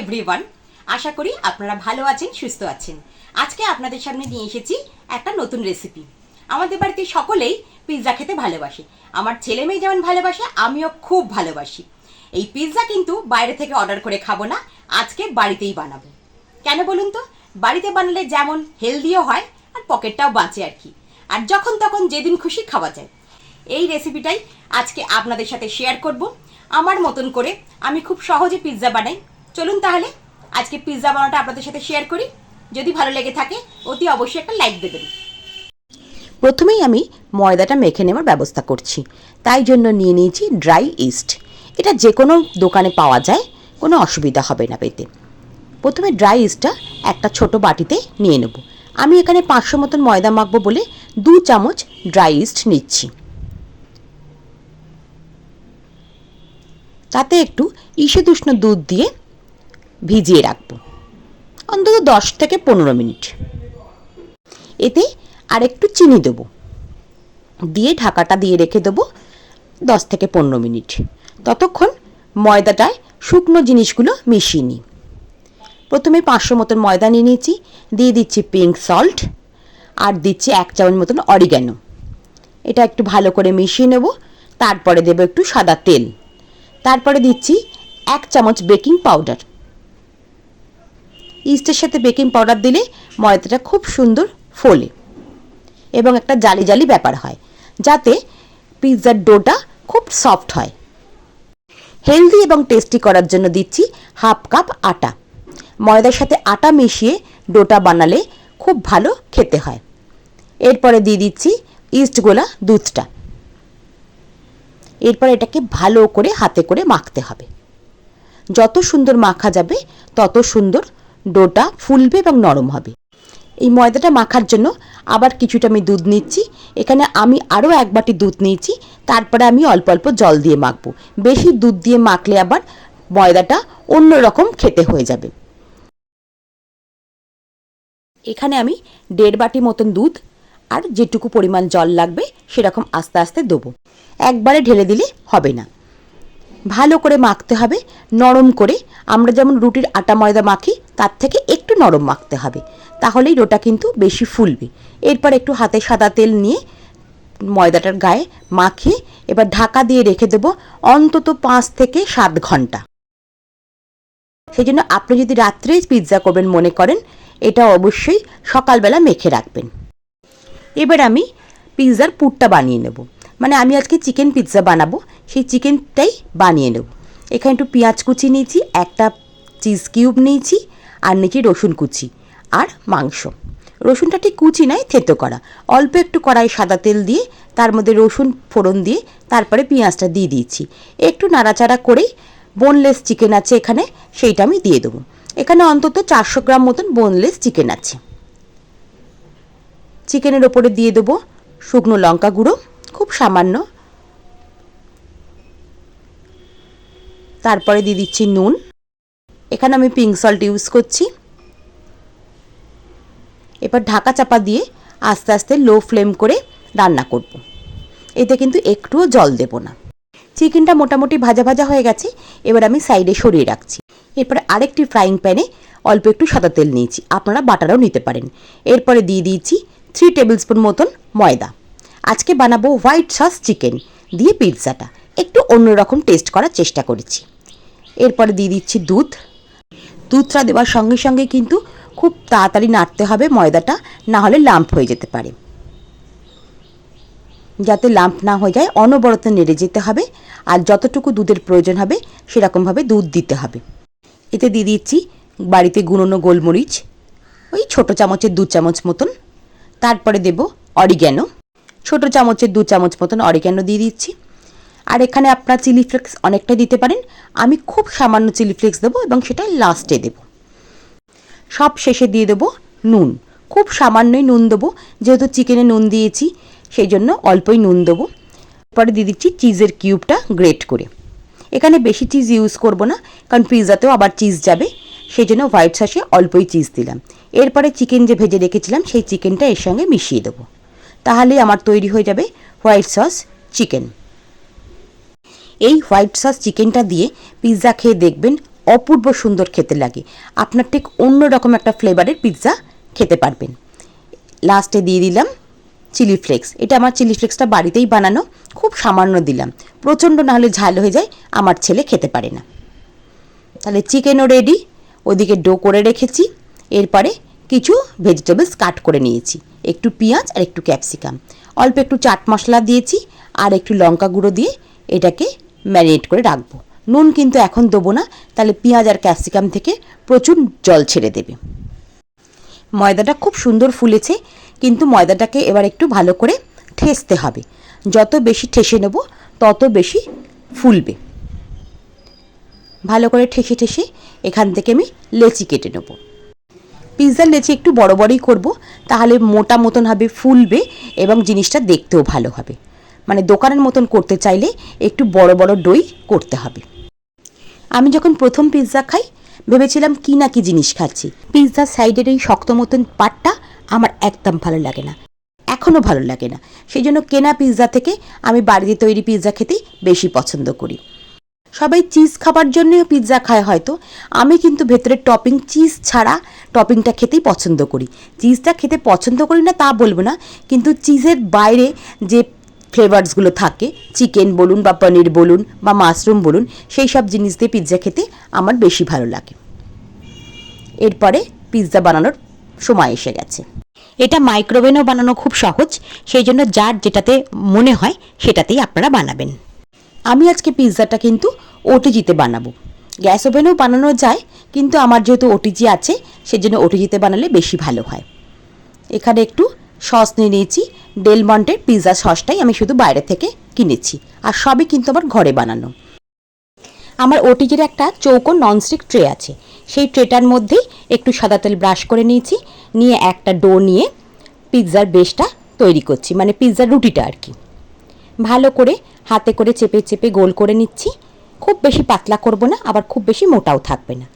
Everyone আশা করি আপনারা ভালো আছেন, সুস্থ আছেন। আজকে আপনাদের সামনে নিয়ে এসেছি একটা নতুন রেসিপি আমাদের বাড়িতে সকলেই পিৎজা খেতে ভালোবাসে। আমার ছেলে মেয়ে যেমন ভালোবাসে, আমিও খুব ভালোবাসি। এই পিৎজা কিন্তু বাইরে থেকে অর্ডার করে খাব না, আজকে বাড়িতেই বানাবো। কেন বলুন তো? বাড়িতে বানালে যেমন হেলদিও হয়, আর পকেটটাও বাঁচে আর কি। আর যখন তখন যেদিন খুশি খাওয়া যায়। এই রেসিপিটাই আজকে আপনাদের সাথে শেয়ার করব। আমার মতন করে আমি খুব সহজে পিৎজা বানাই। চলুন তাহলে, আজকে পিৎজা বানানোটা আপনাদের সাথে শেয়ার করি। যদি ভালো লেগে থাকে, অতি অবশ্যই একটা লাইক দেবেন। প্রথমেই আমি ময়দাটা মেখে নেওয়ার ব্যবস্থা করছি। তাই জন্য নিয়ে নিয়েছি ড্রাই ইস্ট এটা যে কোনো দোকানে পাওয়া যায়, কোনো অসুবিধা হবে না পেতে। প্রথমে ড্রাই ইস্টটা একটা ছোট বাটিতে নিয়ে নেব। আমি এখানে পাঁচশো মতন ময়দা মাখবো বলে দু চামচ ড্রাই ইস্ট নিচ্ছি। তাতে একটু ঈষদুষ্ণ দুধ দিয়ে ভিজিয়ে রাখব। অন্তত দশ থেকে পনেরো মিনিট। এতে আর একটু চিনি দেবো। দিয়ে ঢাকাটা দিয়ে রেখে দেবো দশ থেকে পনেরো মিনিট। ততক্ষণ ময়দাটায় শুকনো জিনিসগুলো মিশিয়ে নিই। প্রথমে পাঁচশো মতন ময়দা নিয়ে নিয়েছি, দিয়ে দিচ্ছি পিঙ্ক সল্ট আর দিচ্ছি এক চামচ মতন অরিগ্যানো এটা একটু ভালো করে মিশিয়ে নেব, তারপরে দেবো একটু সাদা তেল। তারপরে দিচ্ছি এক চামচ বেকিং পাউডার ইস্টের সাথে বেকিং পাউডার দিলে ময়দাটা খুব সুন্দর ফোলে এবং একটা জালি জালি ব্যাপার হয়, যাতে পিৎজার ডোটা খুব সফট হয়। হেলদি এবং টেস্টি করার জন্য দিচ্ছি হাফ কাপ আটা। ময়দার সাথে আটা মিশিয়ে ডোটা বানালে খুব ভালো খেতে হয়। এরপরে দিয়ে দিচ্ছি ইস্ট গোলা দুধটা। এরপর এটাকে ভালো করে হাতে করে মাখতে হবে। যত সুন্দর মাখা যাবে, তত সুন্দর ডোটা ফুলবে এবং নরম হবে। এই ময়দাটা মাখার জন্য আবার কিছুটা আমি দুধ নিচ্ছি। এখানে আমি আরও এক বাটি দুধ নিয়েছি। তারপরে আমি অল্প অল্প জল দিয়ে মাখবো। বেশি দুধ দিয়ে মাখলে আবার ময়দাটা অন্য রকম খেতে হয়ে যাবে। এখানে আমি দেড় বাটি মতন দুধ আর যেটুকু পরিমাণ জল লাগবে সেরকম আস্তে আস্তে দেবো। একবারে ঢেলে দিলে হবে না। ভালো করে মাখতে হবে, নরম করে। আমরা যেমন রুটির আটা ময়দা মাখি তার থেকে একটু নরম মাখতে হবে। তাহলেই রোটা কিন্তু বেশি ফুলবে। এরপর একটু হাতে সাদা তেল নিয়ে ময়দাটার গায়ে মাখিয়ে এবার ঢাকা দিয়ে রেখে দেবো অন্তত পাঁচ থেকে সাত ঘণ্টা। সেই জন্য আপনি যদি রাত্রে পিৎজা করবেন মনে করেন, এটা অবশ্যই সকালবেলা মেখে রাখবেন। এবার আমি পিৎজার পুরটা বানিয়ে নেব। মানে আমি আজকে চিকেন পিৎজা বানাবো, সেই চিকেনটাই বানিয়ে নেব। এখানে একটু পেঁয়াজ কুচি নিয়েছি, একটা চিজ কিউব নিয়েছি আর নিয়েছি রসুন কুচি আর মাংস। রসুনটা ঠিক কুচি নয়, থেতো করা। অল্প একটু কড়াই সাদা তেল দিয়ে, তার মধ্যে রসুন ফোড়ন দিয়ে, তারপরে পেঁয়াজটা দিয়ে দিয়েছি। একটু নাড়াচাড়া করেই বোনলেস চিকেন আছে এখানে, সেইটা আমি দিয়ে দেবো। এখানে অন্তত চারশো গ্রাম মতন বোনলেস চিকেন আছে। চিকেনের ওপরে দিয়ে দেবো শুকনো লঙ্কা গুঁড়ো, খুব সামান্য। তারপরে দিয়ে দিচ্ছি নুন। এখানে আমি পিঙ্ক সল্ট ইউজ করছি। এবার ঢাকা চাপা দিয়ে আস্তে আস্তে লো ফ্লেম করে রান্না করব। এতে কিন্তু একটুও জল দেব না। চিকেনটা মোটামুটি ভাজা ভাজা হয়ে গেছে, এবার আমি সাইডে সরিয়ে রাখছি। এরপরে আরেকটি ফ্রাইং প্যানে অল্প একটু সাদা তেল নিয়েছি, আপনারা বাটারও নিতে পারেন। এরপরে দিয়ে দিয়েছি থ্রি টেবিল স্পুন মতন ময়দা। আজকে বানাবো হোয়াইট সস চিকেন দিয়ে পিৎজাটা একটু অন্যরকম টেস্ট করার চেষ্টা করেছি। এরপরে দিয়ে দিচ্ছি দুধ। দুধটা দেওয়ার সঙ্গে সঙ্গে কিন্তু খুব তাড়াতাড়ি নাড়তে হবে ময়দাটা, না হলে লাম্প হয়ে যেতে পারে। যাতে লাম্প না হয়ে যায়, অনবরত নেড়ে যেতে হবে আর যতটুকু দুধের প্রয়োজন হবে সেরকমভাবে দুধ দিতে হবে। এতে দিয়ে দিচ্ছি বাড়িতে গুঁড়োনো গোলমরিচ, ওই ছোটো চামচের দু চামচ মতন। তারপরে দেব অরিগ্যানো, ছোটো চামচের দু চামচ মতন অরিগ্যানো দিয়ে দিচ্ছি। আর এখানে আপনার চিলি ফ্লেক্স অনেকটা দিতে পারেন। আমি খুব সামান্য চিলি ফ্লেক্স দেবো এবং সেটা লাস্টে দেব। সব শেষে দিয়ে দেবো নুন। খুব সামান্যই নুন দেবো। যেহেতু চিকেনে নুন দিয়েছি সেই জন্য অল্পই নুন দেবো। পরে দিয়ে দিচ্ছি চিজের কিউবটা গ্রেট করে। এখানে বেশি চিজ ইউজ করব না, কারণ পিৎজাতেও আবার চিজ যাবে। সেই জন্য হোয়াইট সসে অল্পই চিজ দিলাম। এরপরে চিকেন যে ভেজে রেখেছিলাম, সেই চিকেনটা এর সঙ্গে মিশিয়ে দেবো। তাহলে আমার তৈরি হয়ে যাবে হোয়াইট সস চিকেন। এই হোয়াইট সস চিকেনটা দিয়ে পিৎজা খেয়ে দেখবেন অপূর্ব সুন্দর খেতে লাগে। আপনার ঠিক অন্য রকম একটা ফ্লেভারের পিৎজা খেতে পারবেন। লাস্টে দিয়ে দিলাম চিলি ফ্লেক্স এটা আমার চিলি ফ্লেক্সটা বাড়িতেই বানানো, খুব সামান্য দিলাম। প্রচণ্ড নাহলে ঝাল হয়ে যায়, আমার ছেলে খেতে পারে না। তাহলে চিকেনও রেডি ওদিকে ডো করে রেখেছি। এরপরে কিছু ভেজিটেবলস কাট করে নিয়েছি। একটু পেঁয়াজ আর একটু ক্যাপসিকাম অল্প একটু চাট মশলা দিয়েছি আর একটু লঙ্কা গুঁড়ো দিয়ে এটাকে ম্যারিনেট করে রাখব। নুন কিন্তু এখন দেবো না, তাহলে পেঁয়াজ আর ক্যাপসিকাম থেকে প্রচুর জল ছেড়ে দেবে। ময়দাটা খুব সুন্দর ফুলেছে, কিন্তু ময়দাটাকে এবার একটু ভালো করে ঠেসতে হবে। যত বেশি ঠেসে নেব, তত বেশি ফুলবে। ভালো করে ঠেসে ঠেসে এখান থেকে আমি লেচি কেটে নেব। পিৎজার লেচি একটু বড় বড়ই করব, তাহলে মোটা মতন হবে, ফুলবে এবং জিনিসটা দেখতেও ভালো হবে। মানে দোকানের মতন করতে চাইলে একটু বড় বড় দই করতে হবে। আমি যখন প্রথম পিৎজা খাই, ভেবেছিলাম কি না কি জিনিস খাচ্ছি। পিৎজার সাইডের এই শক্ত মতন পাটটা আমার একদম ভালো লাগে না। এখনও ভালো লাগে না। সেই জন্য কেনা পিৎজা থেকে আমি বাড়িতে তৈরি পিৎজা খেতেই বেশি পছন্দ করি। সবাই চিজ খাবার জন্যও পিৎজা খায় হয়তো। আমি কিন্তু ভেতরে টপিং চিজ ছাড়া টপিংটা খেতেই পছন্দ করি। চিজটা খেতে পছন্দ করি না তা বলব না। কিন্তু চিজের বাইরে যে ফ্লেভারসগুলো থাকে। চিকেন বলুন বা পনির বলুন বা মাশরুম বলুন, সেই সব জিনিস দিয়ে পিৎজা খেতে আমার বেশি ভালো লাগে। এরপরে পিৎজা বানানোর সময় এসে গেছে। এটা মাইক্রোওভেনও বানানো খুব সহজ, সেই জন্য যার যেটাতে মনে হয় সেটাতেই আপনারা বানাবেন। আমি আজকে পিৎজাটা কিন্তু ওটিজিতে বানাবো। গ্যাস ওভেনেও বানানো যায়, কিন্তু আমার যেহেতু ওটিজি আছে, সেজন্য ওটিজিতে বানালে বেশি ভালো হয়। এখানে একটু সস নিয়ে নিয়েছি ডেলমন্টের পিৎজা সসটাই আমি শুধু বাইরে থেকে কিনেছি। আর সবই কিন্তু আমার ঘরে বানানো। আমার ওটিজির একটা চৌকো ননস্টিক ট্রে আছে। সেই ট্রেটার মধ্যেই একটু সাদা তেল ব্রাশ করে নিয়েছি। নিয়ে একটা ডো নিয়ে পিৎজার বেসটা তৈরি করছি। মানে পিৎজার রুটিটা আর কি। ভালো করে হাতে করে চেপে চেপে গোল করে নিচ্ছি। খুব বেশি পাতলা করব না, আবার খুব বেশি মোটাও থাকবে না।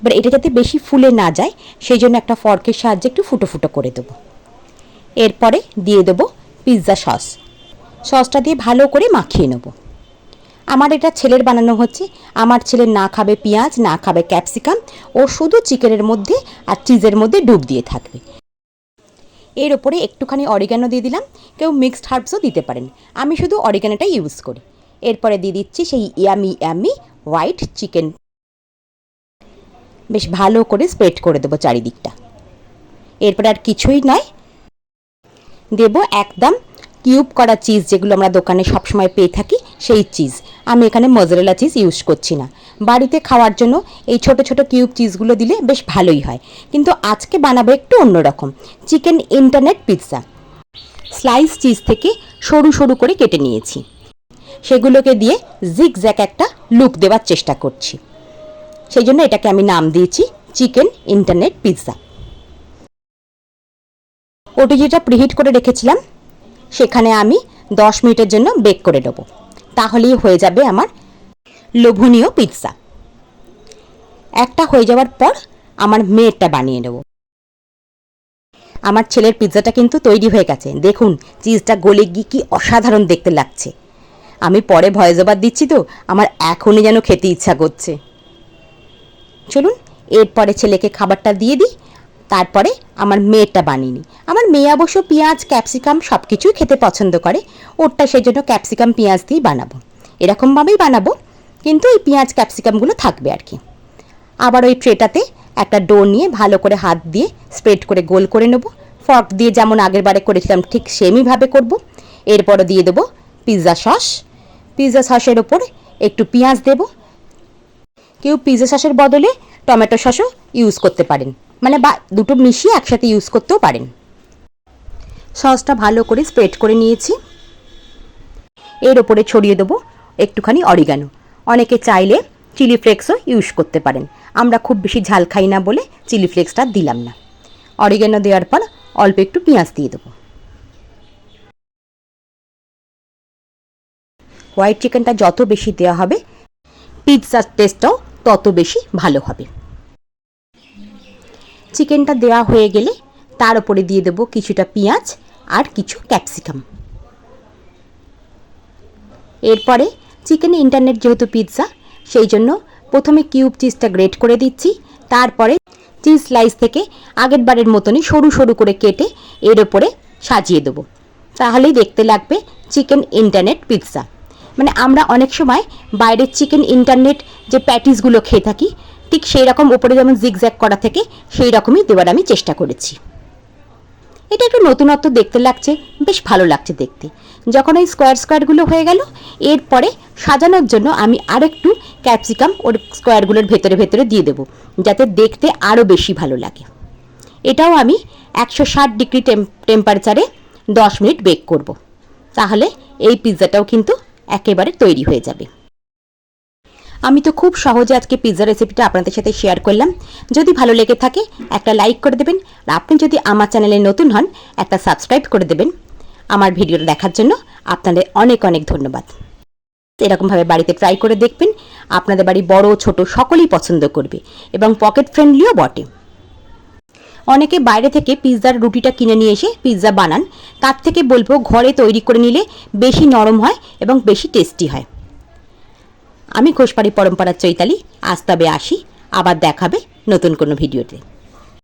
এবার এটা যাতে বেশি ফুলে না যায়, সেই জন্য একটা ফর্কের সাহায্যে একটু ফুটো ফুটো করে দেবো। এরপরে দিয়ে দেবো পিৎজা সস সসটা দিয়ে ভালো করে মাখিয়ে নেব। আমার এটা ছেলের বানানো হচ্ছে। আমার ছেলে না খাবে পেঁয়াজ, না খাবে ক্যাপসিকাম ও শুধু চিকেনের মধ্যে আর চিজের মধ্যে ডুব দিয়ে থাকবে। এর ওপরে একটুখানি অরিগানো দিয়ে দিলাম। কেউ মিক্সড হার্বসও দিতে পারেন। আমি শুধু অরিগানোটা ইউজ করি। এরপরে দিয়ে দিচ্ছি সেই ইয়ামি ইয়ামি হোয়াইট চিকেন বেশ ভালো করে স্প্রেড করে দেবো চারিদিকটা। এরপরে আর কিছুই নয়। দেব একদম কিউব করা চিজ যেগুলো আমরা দোকানে সবসময় পেয়ে থাকি, সেই চিজ আমি এখানে মজরেলা চিজ ইউজ করছি না। বাড়িতে খাওয়ার জন্য এই ছোট ছোট কিউব চিজগুলো দিলে বেশ ভালোই হয়। কিন্তু আজকে বানাবো একটু অন্যরকম chicken internet pizza slice cheese থেকে সরু সরু করে কেটে নিয়েছি। সেগুলোকে দিয়ে জিগ জ্যাক একটা লুক দেওয়ার চেষ্টা করছি। সেই জন্য এটাকে আমি নাম দিয়েছি চিকেন ইন্টারনেট পিৎজা ওটি যেটা প্রিহিট করে রেখেছিলাম, সেখানে আমি দশ মিনিটের জন্য বেক করে নেব। তাহলেই হয়ে যাবে আমার লোভনীয় পিৎজা একটা হয়ে যাওয়ার পর আমার মেয়েরটা বানিয়ে নেব। আমার ছেলের পিৎজাটা কিন্তু তৈরি হয়ে গেছে। দেখুন চিজটা গলে গিয়ে কি অসাধারণ দেখতে লাগছে। আমি পরে ভয়েস ওভার দিচ্ছি তো, আমার এখনই যেন খেতে ইচ্ছা করছে। চলুন, এরপরে ছেলেকে খাবারটা দিয়ে দিই। তারপরে আমার মেয়েরটা বানিয়ে নিই। আমার মেয়ে অবশ্য পেঁয়াজ, ক্যাপসিকাম সব কিছুই খেতে পছন্দ করে। ওরটা সেই জন্য ক্যাপসিকাম, পেঁয়াজ দিয়েই বানাবো। এরকমভাবেই বানাবো, কিন্তু এই পেঁয়াজ, ক্যাপসিকামগুলো থাকবে আর কি। আবার ওই ট্রেটাতে একটা ডো নিয়ে ভালো করে হাত দিয়ে স্প্রেড করে গোল করে নেব। ফর্ক দিয়ে যেমন আগের বারে করেছিলাম, ঠিক সেমইভাবে করব। এরপরও দিয়ে দেবো পিৎজা সস। পিৎজা সসের ওপর একটু পেঁয়াজ দেবো। কেউ পিৎজা সসের বদলে টমেটো সসও ইউজ করতে পারেন। মানে বা, দুটো মিশিয়ে একসাথে ইউজ করতেও পারেন। সসটা ভালো করে স্প্রেড করে নিয়েছি। এর ওপরে ছড়িয়ে দেবো একটুখানি অরিগানো অনেকে চাইলে চিলি ফ্লেক্সও ইউজ করতে পারেন। আমরা খুব বেশি ঝাল খাই না বলে চিলি ফ্লেক্সটা দিলাম না। অরিগানো দেওয়ার পর অল্প একটু পেঁয়াজ দিয়ে দেবো। হোয়াইট চিকেনটা যত বেশি দেওয়া হবে পিৎজার টেস্টটাও তত বেশি ভালো হবে। চিকেনটা দেওয়া হয়ে গেলে তার উপরে দিয়ে দেবো কিছুটা পেঁয়াজ আর কিছু ক্যাপসিকাম। এরপরে চিকেন ইন্টারনেট যেহেতু পিৎজা, সেই জন্য প্রথমে কিউব চিজটা গ্রেট করে দিচ্ছি, তারপরে চিজ স্লাইস থেকে আগের বারের মতনই সরু সরু করে কেটে এর ওপরে সাজিয়ে দেবো। তাহলেই দেখতে লাগবে চিকেন ইন্টারনেট পিৎজা। মানে আমরা অনেক সময় বাইরের চিকেন ইন্টারনেট যে প্যাটিসগুলো খেয়ে থাকি, ঠিক সেই রকম ওপরে যেমন জিগজ্যাগ করা থেকে, সেই রকমই দেওয়ার আমি চেষ্টা করেছি। এটা একটু নতুনত্ব দেখতে লাগছে, বেশ ভালো লাগছে দেখতে। যখন ওই স্কোয়ার স্কোয়ারগুলো হয়ে গেল, এরপরে সাজানোর জন্য আমি আরেকটু ক্যাপসিকাম ওর স্কোয়ারগুলোর ভেতরে ভেতরে দিয়ে দেবো, যাতে দেখতে আরও বেশি ভালো লাগে। এটাও আমি একশো ষাট ডিগ্রি টেম্পারেচারে দশ মিনিট বেক করব। তাহলে এই পিৎজাটাও কিন্তু একেবারে তৈরি হয়ে যাবে। আমি তো খুব সহজে আজকে পিৎজা রেসিপিটা আপনাদের সাথে শেয়ার করলাম। যদি ভালো লেগে থাকে, একটা লাইক করে দেবেন আর আপনি যদি আমার চ্যানেলে নতুন হন, একটা সাবস্ক্রাইব করে দেবেন। আমার ভিডিওটা দেখার জন্য আপনাদের অনেক অনেক ধন্যবাদ। এরকমভাবে বাড়িতে ট্রাই করে দেখবেন, আপনাদের বাড়ি বড় ছোট সকলেই পছন্দ করবে এবং পকেট ফ্রেন্ডলিও বটে। অনেকে বাইরে থেকে পিৎজার রুটিটা কিনে নিয়ে এসে পিৎজা বানান। তার থেকে বলব ঘরে তৈরি করে নিলে বেশি নরম হয় এবং বেশি টেস্টি হয়। আমি ঘোষপাড়ি পরম্পরার চৈতালি, আজ তবে আসি, আবার দেখাবে নতুন কোনো ভিডিওতে।